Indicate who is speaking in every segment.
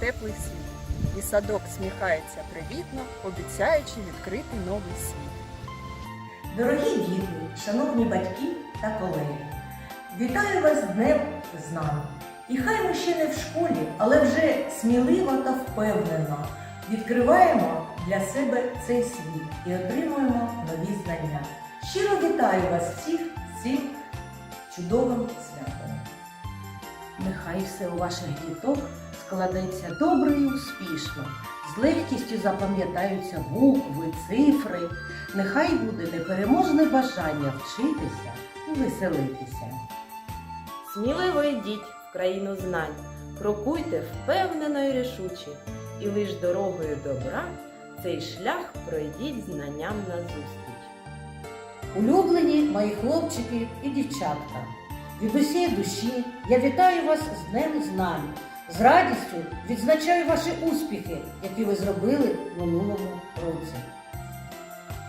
Speaker 1: теплий світ. І садок сміхається привітно, обіцяючи відкрити новий світ.
Speaker 2: Дорогі діти, шановні батьки та колеги, вітаю вас днем з знань. І хай ми ще не в школі, але вже сміливо та впевнено відкриваємо для себе цей світ і отримуємо нові знання. Щиро вітаю вас всіх з цим чудовим.
Speaker 3: Нехай все у ваших діток складеться добре і успішно, з легкістю запам'ятаються букви, цифри. Нехай буде непереможне бажання вчитися і веселитися.
Speaker 4: Сміливо йдіть в країну знань, крокуйте впевнено і рішуче, і лиш дорогою добра цей шлях пройдіть знанням назустріч.
Speaker 3: Улюблені мої хлопчики і дівчатка, від усієї душі я вітаю вас з Днем Знань. З радістю відзначаю ваші успіхи, які ви зробили в минулому році.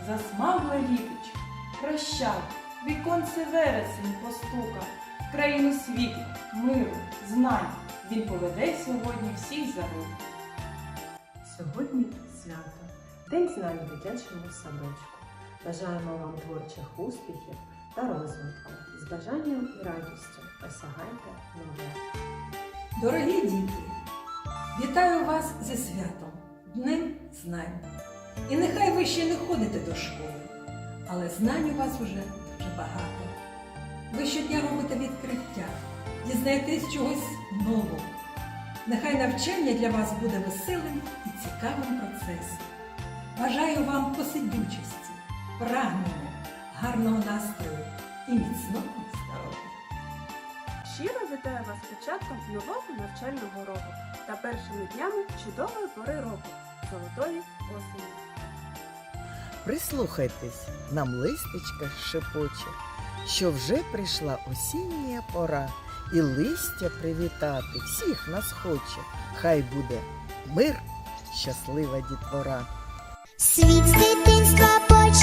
Speaker 5: Засмагле літочко, прощай, віконце вересень постука, в країну світу, миру, знань. Він поведе сьогодні всіх за руку.
Speaker 6: Сьогодні свято, День знань в дитячому садочку. Бажаємо вам творчих успіхів та розвитку. З бажанням і радістю осягайте нове.
Speaker 7: Дорогі діти, вітаю вас зі святом, Днем знань. І нехай ви ще не ходите до школи, але знань у вас уже дуже багато. Ви щодня робите відкриття, дізнаєтесь чогось нового. Нехай навчання для вас буде веселим і цікавим процесом. Бажаю вам посидючості, прагнення, гарного настрою і міцного здоров'я.
Speaker 8: Щиро вітаю вас з початком нового навчального року та першими днями чудової пори року золотої осені.
Speaker 9: Прислухайтесь, нам листечка шепоче, що вже прийшла осіння пора, і листя привітати всіх нас хоче. Хай буде мир, щаслива дітвора.
Speaker 10: Світ з дитинства починається,